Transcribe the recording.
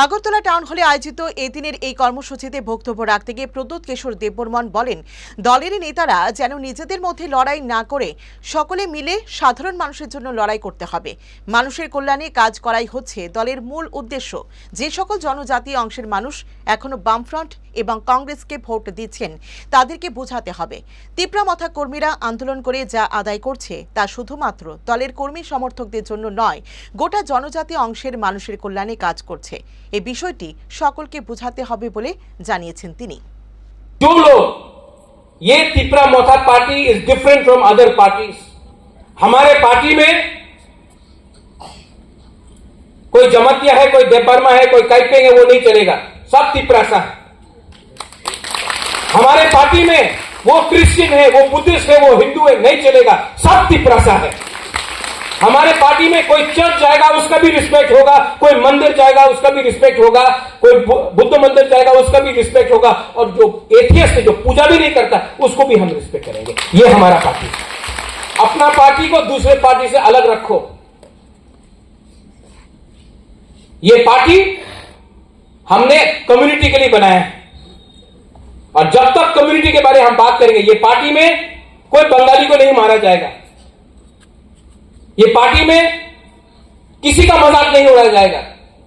Agartala town হলে আয়োজিত এদিনের এই কর্মসূচিতে বক্তব্য রাখতে গিয়ে প্রদ্যুৎ কিশোর দেববর্মন বলেন দলের নেতারা যেন নিজেদের মধ্যে লড়াই না করে সকলে মিলে সাধারণ মানুষের জন্য লড়াই করতে হবে। মানুষের কল্যাণে কাজ করাই হচ্ছে দলের মূল উদ্দেশ্য। যে সকল জনজাতি অংশের মানুষ এখনও বামফ্রন্ট এবং কংগ্রেসকে ভোট দিচ্ছেন, তাদেরকে বোঝাতে হবে। তিপ্রামথা কর্মীরা আন্দোলন করে যা আদায় করছে তা শুধুমাত্র দলের কর্মী সমর্থকদের জন্য নয়, গোটা জনজাতি অংশের মানুষের কল্যাণে কাজ করছে। এই বিষয়টি সকলকে বোঝাতে হবে বলে জানিয়েছেন তিনি जो लोग ये Tipra Motha party is different from other parties हमारे पार्टी में कोई जमतिया है कोई देवबर्मा है कोई काइपेंग है वो नहीं चलेगा सब तिपरासा है हमारे पार्टी में वो क्रिश्चियन है वो बुद्धिस्ट है वो हिंदू है नहीं चलेगा सब तिपरासा है हमारे पार्टी में कोई चर्च जाएगा, उसका भी रिस्पेक्ट होगा, कोई मंदिर जाएगा, उसका भी रिस्पेक्ट होगा, कोई बुद्ध मंदिर जाएगा, उसका भी रिस्पेक्ट होगा, और जो एथियस्ट जो पूजा भी नहीं करता, उसको भी हम रिस्पेक्ट करेंगे। ये हमारा पार्टी अपना पार्टी को दूसरे पार्टी से अलग रखो। ये पार्टी हमने कम्युनिटी के लिए बनाया है। और जब तक कम्युनिटी के बारे में हम बात करेंगे, ये पार्टी में कोई बंगाली को नहीं मारा जाएगा। ये पार्टी में किसी का मज़ाक नहीं उड़ाया जाएगा।